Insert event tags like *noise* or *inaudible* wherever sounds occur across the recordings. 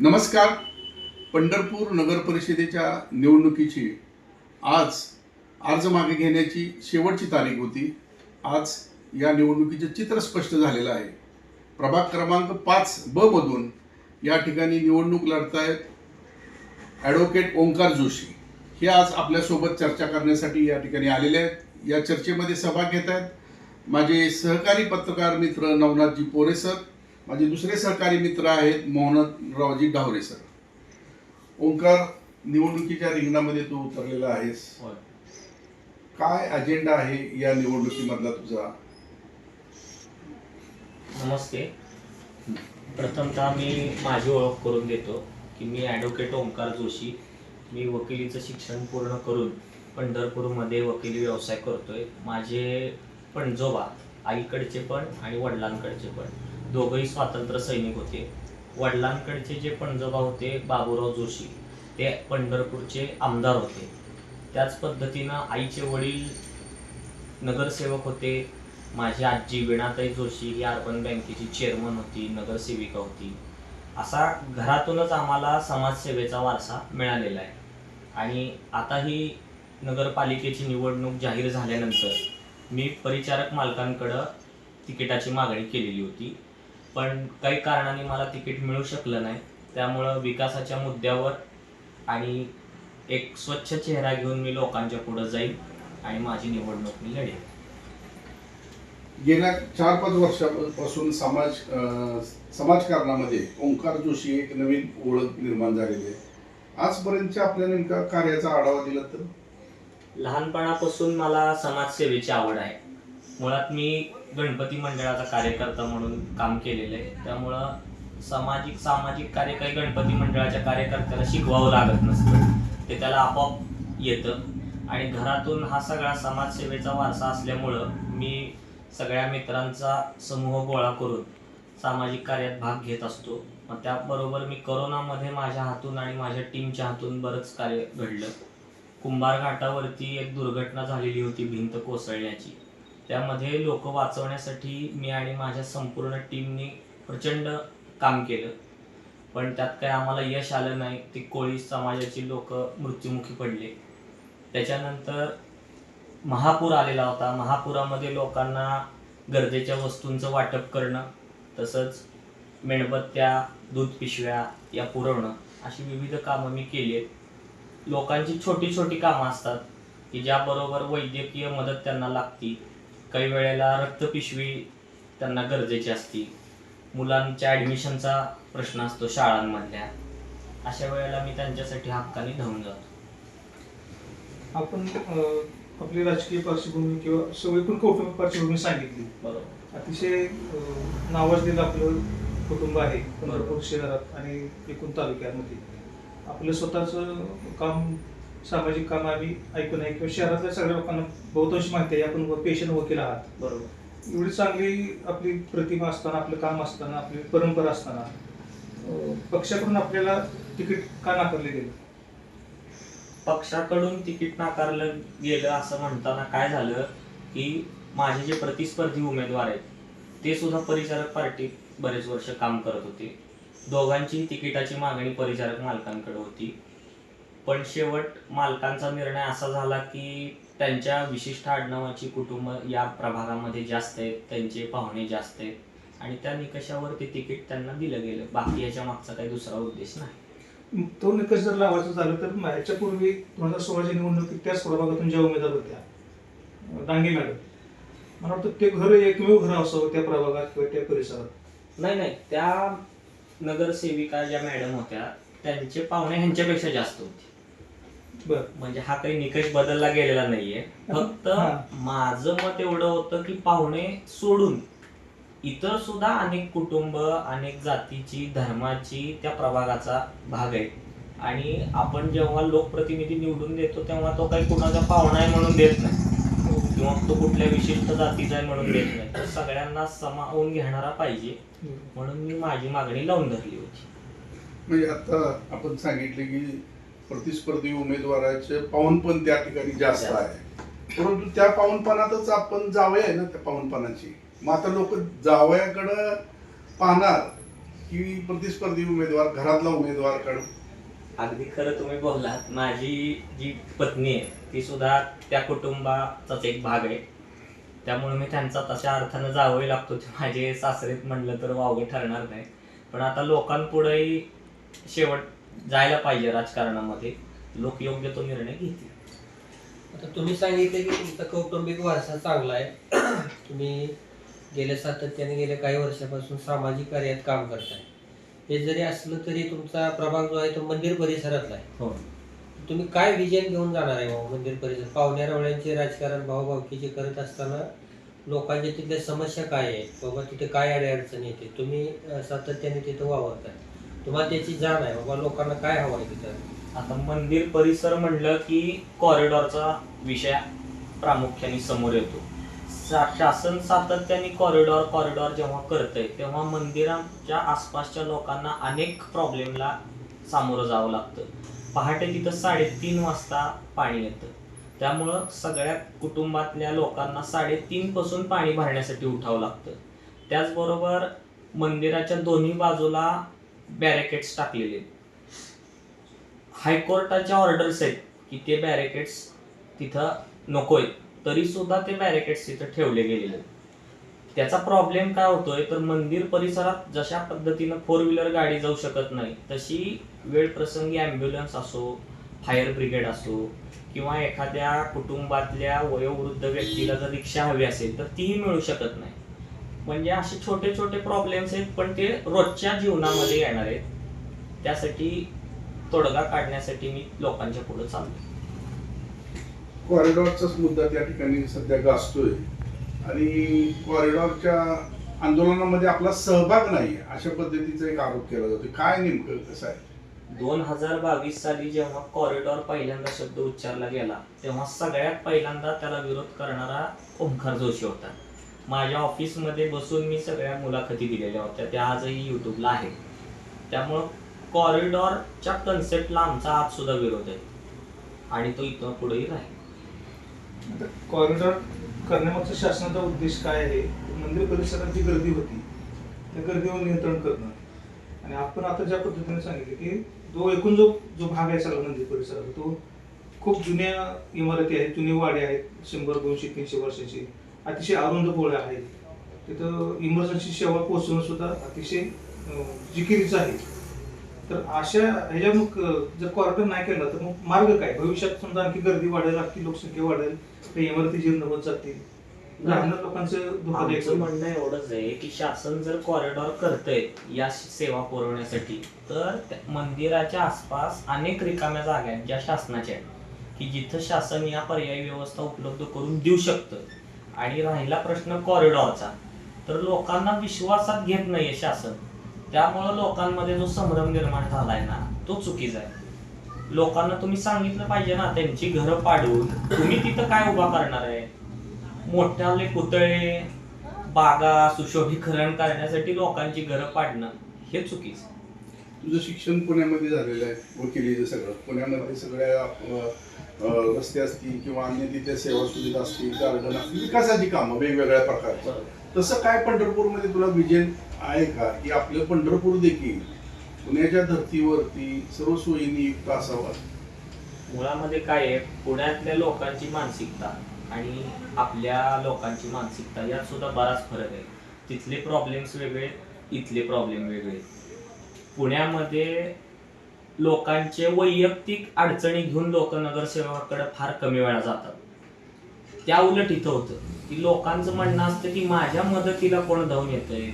नमस्कार. पंढरपूर नगर परिषदेच्या निवडणुकीची आज अर्ज मागे घेण्याची शेवटची तारीख होती. आज या निवडणुकीचे चित्र स्पष्ट झालेलं आहे. प्रभाग क्रमांक पाच ब मधून या ठिकाणी निवडणूक लढतायत ॲडव्होकेट ओंकार जोशी. हे आज आपल्यासोबत चर्चा करण्यासाठी या ठिकाणी आलेले आहेत. या चर्चेमध्ये सहभाग घेत आहेत माझे सहकारी पत्रकार मित्र नवनाथजी पोरेसर माझे दुसरे सहकारी मित्र आहेत मोहनरावजी डावरे सर. ओंकार निवडणुकीच्या रिंगणामध्ये तू उतरलेला आहेस. काय अजेंडा आहे या निवडणुकीमधला तुझा? नमस्ते. प्रथमतः मी माझी ओळख करून देतो की मी ॲडव्होकेट ओंकार जोशी. मी वकिलीचं शिक्षण पूर्ण करून पंढरपूरमध्ये वकिली व्यवसाय करतोय. माझे पणजोबा आईकडचे पण आणि वडिलांकडचे पण. दोघंही स्वातंत्र्य सैनिक होते. वडिलांकडचे जे पणजोबा होते बाबूराव जोशी ते पंढरपूरचे आमदार होते. त्याच पद्धतीनं आईचे वडील नगरसेवक होते. माझी आजी विणाताई जोशी ही अर्बन बँकेची चेअरमन होती नगरसेविका होती. असा घरातूनच आम्हाला समाजसेवेचा वारसा मिळालेला आहे. आणि आता ही नगरपालिकेची निवडणूक जाहीर झाल्यानंतर मी परिचारक मालकांकडं तिकिटाची मागणी केलेली होती. पण काही कारणाने मला तिकीट मिळू शकलं नाही. त्यामुळं विकासाच्या मुद्द्यावर आणि एक स्वच्छ चेहरा घेऊन मी लोकांच्या पुढं जाईन आणि माझी निवडणूक मी लढेन. गेल्या चार पाच वर्षापासून समाज समाजकारणामध्ये ओंकार जोशी एक नवीन ओळख निर्माण झालेली आहे. आजपर्यंतच्या आपल्या नेमका कार्याचा आढावा दिला तर? लहानपणापासून मला समाजसेवेची आवड आहे. मुळात मी गणपती मंडळाचा कार्यकर्ता म्हणून काम केलेलं आहे. त्यामुळं सामाजिक सामाजिक कार्य काही गणपती मंडळाच्या कार्यकर्त्याला शिकवावं लागत नसतं. ते त्याला आपोआप येतं. आणि घरातून हा सगळा समाजसेवेचा वारसा असल्यामुळं मी सगळ्या मित्रांचा समूह गोळा करून सामाजिक कार्यात भाग घेत असतो. मग त्याबरोबर मी करोनामध्ये माझ्या हातून आणि माझ्या टीमच्या हातून बरंच कार्य घडलं. कुंभार घाटावरती एक दुर्घटना झालेली होती भिंत कोसळण्याची. त्यामध्ये लोक वाचवण्यासाठी मी आणि माझ्या संपूर्ण टीमनी प्रचंड काम केलं. पण त्यात काय आम्हाला यश आलं नाही. ती कोळी समाजाची लोक मृत्युमुखी पडले. त्याच्यानंतर महापूर आलेला होता. महापुरामध्ये लोकांना गरजेच्या वस्तूंचं वाटप करणं तसंच मेणबत्त्या दूध पिशव्या या पुरवणं अशी विविध कामं मी केली आहेत. लोकांची छोटी छोटी कामं असतात की ज्याबरोबर वैद्यकीय मदत त्यांना लागती. काही वेळेला रक्तपिशवी त्यांना गरजेची असती. मुलांच्या ॲडमिशनचा प्रश्न असतो शाळांमधल्या. अशा वेळेला मी त्यांच्यासाठी हक्काने धावून जातो. आपण आपली राजकीय पार्श्वभूमी किंवा सगळी पण कौटुंबिक पार्श्वभूमी सांगितली. बरोबर. अतिशय नावाजलेलं आपलं कुटुंब आहे पंढरपूर शहरात आणि एकूण तालुक्यामध्ये. आपलं स्वतःचं काम सामाजिक काम आम्ही ऐकून आहे. किंवा शहरातल्या सगळ्या लोकांना बहुतांश माहिती आहे. आपण पेशंट वकील आहात. बरोबर. एवढी चांगली आपली प्रतिमा असताना आपलं काम असताना आपली परंपरा असताना पक्षाकडून आपल्याला तिकीट का नाकारले गेलं? पक्षाकडून तिकीट नाकारलं गेलं असं म्हणताना काय झालं की माझे जे प्रतिस्पर्धी उमेदवार आहेत ते सुद्धा परिचारक पार्टीत बरेच वर्ष काम करत होते. दोघांचीही तिकिटाची मागणी परिचारक मालकांकडे होती. पण शेवट मालकांचा निर्णय असा झाला की त्यांच्या विशिष्ट आडनावाची कुटुंब या प्रभागामध्ये जास्त आहेत त्यांचे पाहुणे जास्त आहेत आणि त्या निकषावर ते तिकीट त्यांना दिलं गेलं. बाकी याच्या मागचा काही दुसरा उद्देश नाही. तो निकष जर लावायचं झालं तर याच्या पूर्वी दोन हजार सोळाच्या निवडणुकीत त्याच प्रभागातून ज्या उमेदवार होत्या डांगे मॅडम मला वाटतं ते घर एकमेव घर असावं त्या प्रभागात किंवा त्या परिसरात. नाही नाही. त्या नगरसेविका ज्या मॅडम होत्या त्यांचे पाहुणे ह्यांच्यापेक्षा जास्त होते. बर. म्हणजे हा काही निकष बदलला गेलेला नाहीये. फक्त हा. माझं मत एवढं होतं की पाहुणे सोडून इतर सुद्धा अनेक कुटुंब अनेक जातीची धर्माची त्या प्रभागाचा भाग आहे. आणि आपण जेव्हा लोकप्रतिनिधी निवडून देतो तेव्हा तो काही कुणाचा पाहुणा आहे म्हणून देत नाही. किंवा तो कुठल्या विशिष्ट जातीचा आहे म्हणून देत नाही. तर सगळ्यांना समावून घेणारा पाहिजे. म्हणून मी माझी मागणी लावून धरली होती. म्हणजे आता आपण सांगितले की प्रतिस्पर्धी उमेदवाराचे पाऊनपण त्या ठिकाणी जास्त आहे. परंतु त्या पाऊनपणातच आपण जावया आहे ना त्या पाऊनपणाची. मग आता लोक जावयाकडं पाहणार की प्रतिस्पर्धी उमेदवार घरातला उमेदवार काढू अगदी खरं तुम्ही बोललात. माझी जी पत्नी आहे ती सुद्धा त्या कुटुंबाचाच एक भाग आहे. त्यामुळे मी त्यांचा तशा अर्थानं जावंही लागतो. ते माझे सासरेत म्हणलं तर वावगं ठरणार नाही. पण आता लोकांपुढेही शेवट जायला पाहिजे राजकारणामध्ये. लोक योग्य तो निर्णय घेतील. आता तुम्ही सांगितले की तुमचा कौटुंबिक वारसा चांगला आहे. *clears throat* तुम्ही गेल्या सातत्याने गेल्या काही वर्षापासून सामाजिक कार्यात काम करताय. हे जरी असलं तरी तुमचा प्रभाग जो आहे तो मंदिर परिसरातला आहे. हो. तुम्ही काय विजन घेऊन जाणार आहे भाऊ मंदिर परिसर? पाहुण्या रावळ्यांचे राजकारण भाऊभावकीचे करत असताना लोकांच्या तिथल्या समस्या काय आहेत? बाबा तिथे काय अडचण येते? तुम्ही सातत्याने तिथं वावरताय. तुम्हाला त्याची जाण आहे बाबा लोकांना काय हवं आहे तिथं? आता मंदिर परिसर म्हणलं की कॉरिडॉरचा विषय प्रामुख्याने समोर येतो. सा- शासन सातत्याने कॉरिडॉर कॉरिडॉर जेव्हा करतंय तेव्हा मंदिराच्या आसपासच्या लोकांना अनेक प्रॉब्लेमला सामोरं जावं लागतं. पहाटे तिथं साडेतीन वाजता पाणी येतं. त्यामुळं सगळ्या कुटुंबातल्या लोकांना साडेतीन पासून पाणी भरण्यासाठी उठावं लागतं. त्याचबरोबर मंदिराच्या दोन्ही बाजूला बॅरेकेट्स टाकलेले आहेत. हायकोर्टाच्या ऑर्डर्स आहेत की ते बॅरेकेट्स तिथं नकोय तरी सुद्धा ते बॅरेकेट्स तिथं ठेवले गेलेले आहेत. त्याचा प्रॉब्लेम काय होतोय तर मंदिर परिसरात जशा पद्धतीनं फोर व्हीलर गाडी जाऊ शकत नाही तशी वेळ प्रसंगी ॲम्ब्युलन्स असो फायर ब्रिगेड असो किंवा एखाद्या कुटुंबातल्या वयोवृद्ध व्यक्तीला जर रिक्षा हवी असेल तर तीही मिळू शकत नाही म्हणजे असे छोटे छोटे प्रॉब्लेम्स आहेत पण ते रोजच्या जीवनामध्ये येणार आहेत. त्यासाठी तोडगा काढण्यासाठी मी लोकांच्या पुढे चाललो कॉरिडॉरचाच मुद्दा त्या ठिकाणी सध्या गाजतोय. आणि कॉरिडॉरच्या आंदोलनामध्ये आपला सहभाग नाही अशा पद्धतीचा एक आरोप केला जातो काय नेमकं कसं आहे? दोन हजार बावीस साली जेव्हा कॉरिडॉर पहिल्यांदा शब्द उच्चारला गेला तेव्हा सगळ्यात पहिल्यांदा त्याला विरोध करणारा ओंकार जोशी होता. माझ्या ऑफिसमध्ये बसून मी सगळ्या मुलाखती दिलेल्या होत्या. त्या आजही युट्यूबला आहेत. त्यामुळं कॉरिडॉरच्या कन्सेप्टला आमचा आज सुद्धा विरोध आहे. आणि तो इथं पुढेही राहील. कॉरिडॉर करण्यामागचा शासनाचा उद्देश काय आहे? मंदिर परिसरात जी गर्दी होती. त्या गर्दीवर नियंत्रण करणं. आणि आपण आता ज्या पद्धतीने सांगितले की जो एकूण जो जो भाग आहे सगळा मंदिर परिसरात तो खूप जुन्या इमारती आहेत जुने वाडे आहेत शंभर दोनशे तीनशे वर्षाची. अतिशय अरुंद पोळ्या आहेत तिथं इमर्जन्सी सेवा पोहोचवणं सुद्धा अतिशय जिकिरीचं आहे. तर अशा ह्याच्या मग जर कॉरिडॉर नाही केला तर मग मार्ग काय? भविष्यात समजा आणखी गर्दी वाढेल आणखी लोकसंख्या वाढेल काही इमारती जीर्ण होत जातील. राहणार लोकांचं आमचं म्हणणं एवढंच आहे की शासन जर कॉरिडॉर करतंय या सेवा पुरवण्यासाठी तर मंदिराच्या आसपास अनेक रिकाम्या जागा आहेत ज्या शासनाच्या आहेत. की जिथं शासन या पर्यायी व्यवस्था उपलब्ध करून देऊ शकतं. आणि राहिला प्रश्न कॉरिडॉरचा तर लोकांना विश्वासात घेत नाहीये शासन. त्यामुळं लोकांमध्ये जो संभ्रम निर्माण झालाय ना तो चुकीचा आहे. लोकांना तुम्ही सांगितलं पाहिजे ना त्यांची घरं पाडून तुम्ही तिथं काय उभा करणार आहे? मोठ्याले पुतळे बागा सुशोभीकरण करण्यासाठी लोकांची घरं पाडणं हे चुकीचं. तुझं शिक्षण पुण्यामध्ये झालेलं आहे वकिलीचं सगळं. पुण्यामध्ये सगळ्या रस्ते असतील किंवा अन्य तिथे सेवा सुविधा असतील गार्डन असतील विकासाची कामं वेगवेगळ्या प्रकारची. तसं काय पंढरपूरमध्ये तुला विजन आहे का? की आपलं पंढरपूर देखील पुण्याच्या धर्तीवरती सर्व सोयीने युक्त असावा? मुळामध्ये काय आहे पुण्यातल्या लोकांची मानसिकता आणि आपल्या लोकांची मानसिकता यात सुद्धा बराच फरक आहे. तिथले प्रॉब्लेम्स वेगळे इथले प्रॉब्लेम वेगळे. पुण्यामध्ये लोकांचे वैयक्तिक अडचणी घेऊन लोक नगरसेवकाकडे फार कमी वेळा जातात. त्या उलट इथं होतं की लोकांचं म्हणणं असतं की माझ्या मदतीला कोण धावून येतंय?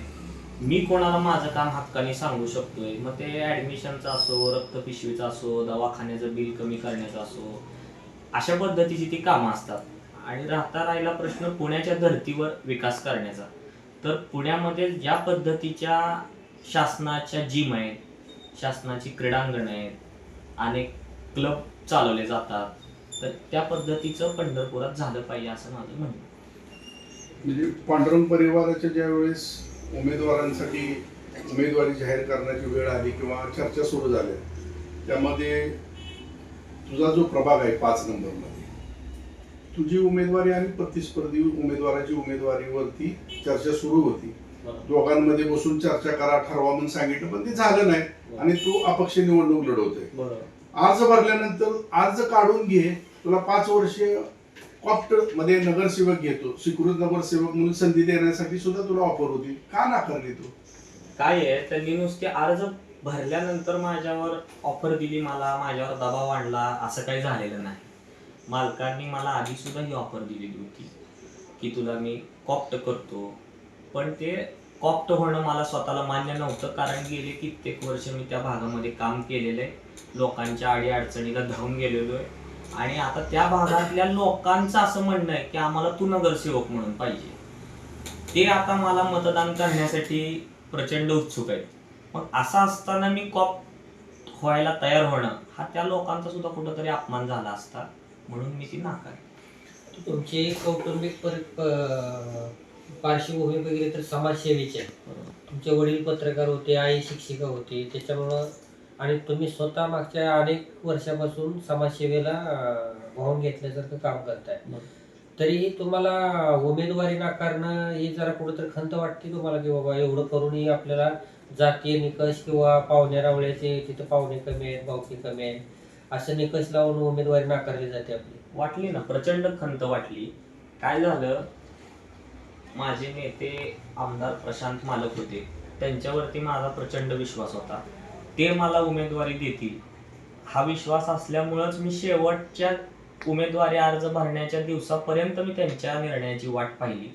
मी कोणाला माझं काम हक्काने सांगू शकतोय? मग ते ऍडमिशनचं असो रक्तपिशवीचं असो दवाखान्याचं बिल कमी करण्याचं असो अशा पद्धतीची ती कामं असतात. आणि राहता राहिला प्रश्न पुण्याच्या धर्तीवर विकास करण्याचा. तर पुण्यामध्ये ज्या पद्धतीच्या शासनाच्या जिम आहेत शासनाची क्रीडांगण आहेत अनेक क्लब चालवले जातात. तर त्या पद्धतीचं पंढरपुरात झालं पाहिजे असं माझं म्हणणं म्हणजे पांडुरंग परिवाराच्या ज्या वेळेस उमेदवारांसाठी उमेदवारी जाहीर करण्याची वेळ आली किंवा चर्चा सुरू झाल्या त्यामध्ये तुझा जो प्रभाग आहे पाच नंबरमध्ये तुझी उमेदवारी आणि प्रतिस्पर्धी उमेदवाराची उमेदवारीवरती चर्चा सुरू होती. दोघांमध्ये बसून चर्चा करा ठरवा म्हणून सांगितलं पण ते झालं नाही. आणि तू अपक्ष निवडणूक लढवतोय. अर्ज भरल्यानंतर अर्ज काढून घे. तुला पाच वर्ष कॉप्टमध्ये नगरसेवक घेतो स्वीकृत नगरसेवक म्हणून संधी देण्यासाठी सुद्धा तुला ऑफर होती. का नाकारली तू? काय आहे त्यांनी नुसते अर्ज भरल्यानंतर माझ्यावर ऑफर दिली मला माझ्यावर दबाव आणला असं काही झालेलं नाही. मालकांनी मला आधी सुद्धा ही ऑफर दिलेली होती की तुला मी कॉप्ट करतो पण ते कॉप्ट होणं मला स्वतःला मान्य नव्हतं. कारण गेले कित्येक वर्ष मी त्या भागामध्ये काम केलेलं आहे लोकांच्या अडी अडचणीला धावून गेलेलो आहे आणि आता त्या भागातल्या लोकांचं असं म्हणणं आहे की आम्हाला तू नगरसेवक म्हणून पाहिजे. ते आता मला मतदान करण्यासाठी प्रचंड उत्सुक आहेत. मग असं असताना मी कॉप व्हायला तयार होणं हा त्या लोकांचा सुद्धा कुठंतरी अपमान झाला असता. म्हणून मी ती नाकार तुमची कौटुंबिक पार्श्वभूमी वगैरे तर समाजसेवेची आहे. तुमचे वडील पत्रकार होते आई शिक्षिका होती त्याच्यामुळं आणि तुम्ही स्वतः मागच्या अनेक वर्षापासून समाजसेवेला वाहून घेतल्यासारखं काम करताय. तरीही तुम्हाला उमेदवारी नाकारणं ही जरा कुठंतरी खंत वाटते तुम्हाला की बाबा एवढं करूनही आपल्याला जातीय निकष किंवा पाहुण्या रावळ्याचे तिथं पाहुणे कमी आहेत भावकी कमी आहेत असं निकष लावून उमेदवारी नाकारली जाते आपली? वाटली ना प्रचंड खंत वाटली. काय झालं? माझे नेते आमदार प्रशांत मालक होते. त्यांच्यावरती माझा प्रचंड विश्वास होता. ते मला उमेदवारी देतील. हा विश्वास असल्यामुळंच मी शेवटच्या उमेदवारी अर्ज भरण्याच्या दिवसापर्यंत मी त्यांच्या निर्णयाची वाट पाहिली.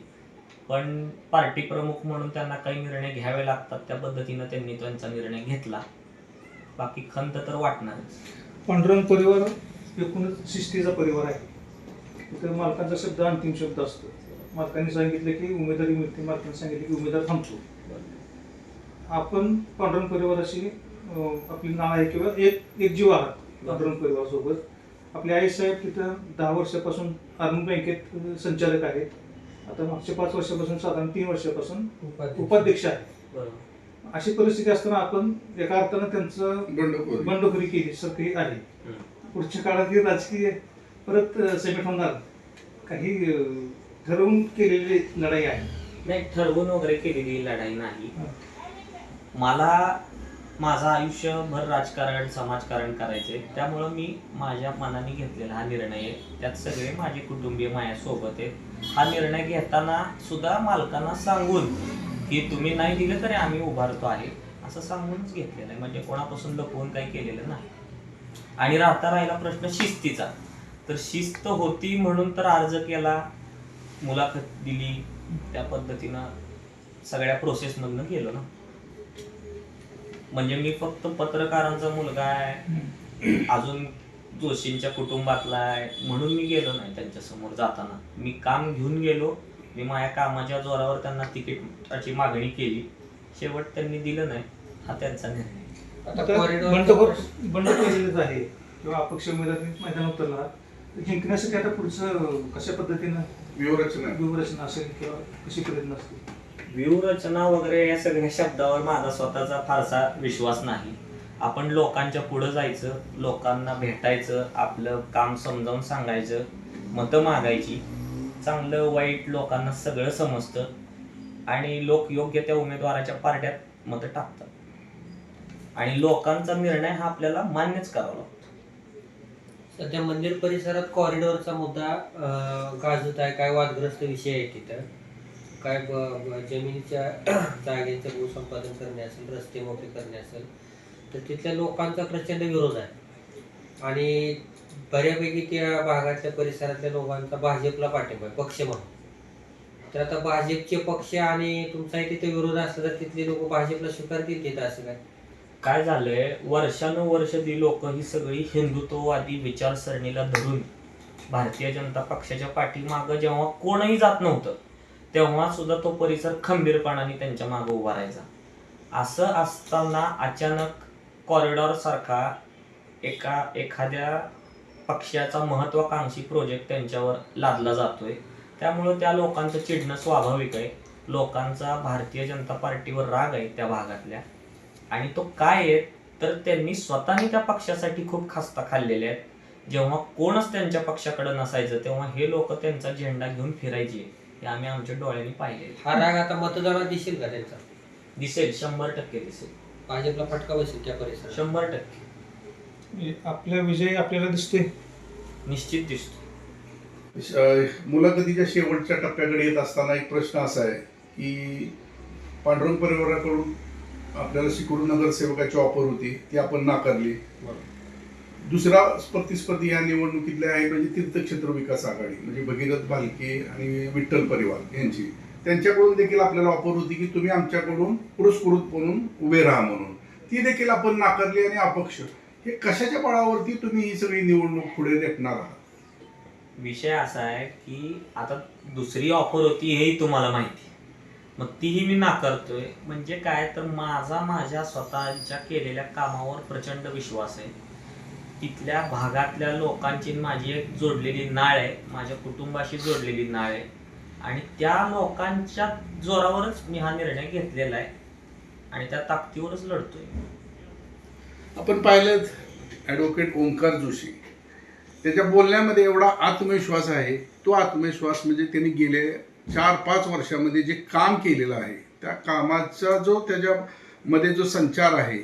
पण पार्टी प्रमुख म्हणून त्यांना काही निर्णय घ्यावे लागतात त्या पद्धतीनं त्यांनी त्यांचा निर्णय घेतला. बाकी खंत तर वाटणारच. पांडुरंग परिवार एकूणच शिस्तीचा परिवार आहे. तिथं मालकांचा शब्द अंतिम शब्द असतो. मालकांनी सांगितलं की उमेदवारी मिळते मालकांनी सांगितलं की उमेदवार थांबतो. आपण पांडुरंग परिवाराशी आपली नाव आहे किंवा एक एक जीव आहात पांडुरंग परिवारासोबत. आपले आई साहेब तिथं दहा वर्षापासून अर्बन बँकेत संचालक आहेत. आता मागच्या पाच वर्षापासून साधारण तीन वर्षापासून उपाध्यक्ष. आहे बरोबर. अशी परिस्थिती असताना आपण एका अर्थानं त्यांचं बंडखोरी. केली सक्रिय आहे. पुढच्या काळात ही राजकीय परत समिट होणार काही ठरवून केलेली लढाई आहे. नाही ठरवून वगैरे केलेली लढाई नाही. मला माझं आयुष्यभर राजकारण समाजकारण करायचंय. त्यामुळं मी माझ्या मनाने घेतलेला हा निर्णय आहे. त्यात सगळे माझे कुटुंबीय माझ्यासोबत आहेत. हा निर्णय घेताना सुद्धा मालकांना सांगून की तुम्ही नाही दिलं तरी आम्ही उभारतो आहे असं सांगूनच घेतलेलं आहे. म्हणजे कोणापासून लपवून काही केलेलं नाही. आणि राहता राहिला प्रश्न शिस्तीचा. तर शिस्त होती म्हणून तर अर्ज केला. मुलाखत दिली त्या पद्धतीनं सगळ्या प्रोसेसमधनं गेलो ना. म्हणजे मी फक्त पत्रकारांचा मुलगा आहे. अजून जोशींच्या कुटुंबातला आहे. म्हणून मी गेलो नाही त्यांच्यासमोर जाताना. मी काम घेऊन गेलो. मी माझ्या कामाच्या जोरावर त्यांना तिकीटाची मागणी केली. शेवट त्यांनी दिलं नाही. हा त्यांचा निर्णय. बंडखोर बंड केलेलंच आहे. किंवा अपक्ष उमेदवार मैदान उतरला तर जिंकण्यासाठी आता पुढचं कशा पद्धतीनं व्यूहरचना. व्यूहरचना असेल किंवा कशी प्रयत्न असतील? व्यूहरचना वगैरे या सगळ्या शब्दावर माझा स्वतःचा फारसा विश्वास नाही. आपण लोकांच्या पुढं जायचं लोकांना भेटायचं आपलं काम समजावून सांगायचं मतं मागायची. चांगलं वाईट लोकांना सगळं समजतं आणि लोक योग्य त्या उमेदवाराच्या पार्ट्यात मतं टाकतात. आणि लोकांचा निर्णय हा आपल्याला मान्यच करावा लागतो. सध्या मंदिर परिसरात कॉरिडॉरचा मुद्दा अं, गाजत आहे. काय वादग्रस्त विषय आहे तिथं. काय ब- ब- जमिनीच्या *clears throat* जागेचं भूसंपादन करणे असेल रस्ते मोठे करणे असेल तर तिथल्या लोकांचा प्रचंड विरोध आहे. आणि बऱ्यापैकी त्या भागातल्या परिसरातल्या लोकांचा भाजपला पाठिंबा आहे पक्ष म्हणून. तर आता भाजपचे पक्ष आणि तुमचाही तिथे विरोध असला तर तिथले लोक भाजपला स्वीकारतील तिथं असं काय? काय झालंय वर्षानुवर्ष ती लोक ही सगळी हिंदुत्ववादी विचारसरणीला धरून भारतीय जनता पक्षाच्या पाठीमागं जेव्हा कोणही जात नव्हतं तेव्हा सुद्धा तो परिसर खंबीरपणाने त्यांच्या मागे उभा राहायचा. असं असताना अचानक कॉरिडॉर सारखा एका एखाद्या पक्षाचा महत्वाकांक्षी प्रोजेक्ट त्यांच्यावर लादला जातोय. त्यामुळं त्या लोकांचं चिडणं स्वाभाविक आहे. लोकांचा भारतीय जनता पार्टीवर राग आहे त्या भागातल्या. आणि तो काय आहे तर त्यांनी स्वतःने त्या पक्षासाठी खूप खस्ता खाल्लेल्या आहेत. जेव्हा कोणच त्यांच्या पक्षाकडे नसायचं तेव्हा हे लोक त्यांचा झेंडा घेऊन फिरायचे हे आम्ही आमच्या डोळ्यांनी पाहिले हा राग आता मतदानात दिसेल का त्यांचा? दिसेल शंभर टक्के दिसेल. भाजपला फटका बसेल त्या परिसरात? शंभर टक्के. म्हणजे आपला विजय आपल्याला दिसतोय. निश्चित दिसतो. श- मुलाखतीच्या शेवटच्या टप्प्याकडे येत असताना एक प्रश्न असा आहे की पांडुरंग परिवाराकडून आपल्याला शिकून नगरसेवकाची ऑफर होती ती आपण नाकारली. दुसरा प्रतिस्पर्धी या निवडणुकीतल्या आहे म्हणजे तीर्थक्षेत्र विकास आघाडी म्हणजे भगीरथ भालके आणि विठ्ठल परिवार यांची. त्यांच्याकडून देखील आपल्याला ऑफर होती की तुम्ही आमच्याकडून पुरस्कृत म्हणून उभे राहा म्हणून. ती देखील आपण नाकारली आणि अपक्ष. हे कशाच्या बळावरती तुम्ही ही सगळी निवडणूक पुढे रेटणार आहात? विषय असा आहे की आता दुसरी ऑफर होती हेही तुम्हाला माहिती मग तीही मी नाकारतोय. म्हणजे काय तर माझा माझ्या स्वतःच्या केलेल्या कामावर प्रचंड विश्वास आहे. तिथल्या भागातल्या लोकांची माझी एक जोडलेली नाळ आहे. माझ्या कुटुंबाशी जोडलेली नाळ आहे. आणि त्या लोकांच्या जोरावरच मी हा निर्णय घेतलेला आहे. आणि त्या ताकदीवरच लढतोय. आपण पाहिलं ॲडव्होकेट ओंकार जोशी. त्याच्या बोलण्यामध्ये एवढा आत्मविश्वास आहे. तो आत्मविश्वास म्हणजे त्यांनी गेले चार पाच वर्षामध्ये जे काम केलेलं आहे त्या कामाचा जो त्याच्यामध्ये जो संचार आहे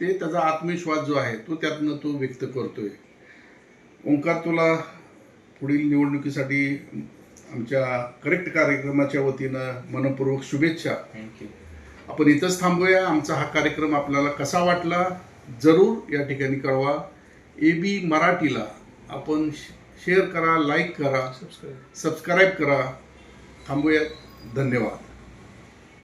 ते त्याचा आत्मविश्वास जो आहे तो त्यातनं तो व्यक्त करतोय. ओंकार तुला पुढील निवडणुकीसाठी आमच्या करेक्ट कार्यक्रमाच्या वतीनं मनपूर्वक शुभेच्छा. थँक्यू आपण इथंच थांबूया. आमचा हा कार्यक्रम आपल्याला कसा वाटला जरूर या ठिकाणी कळवा. ए बी मराठीला आपण शेअर करा लाईक करा सबस्क्राईब सबस्क्राईब करा. थांबूयात. धन्यवाद.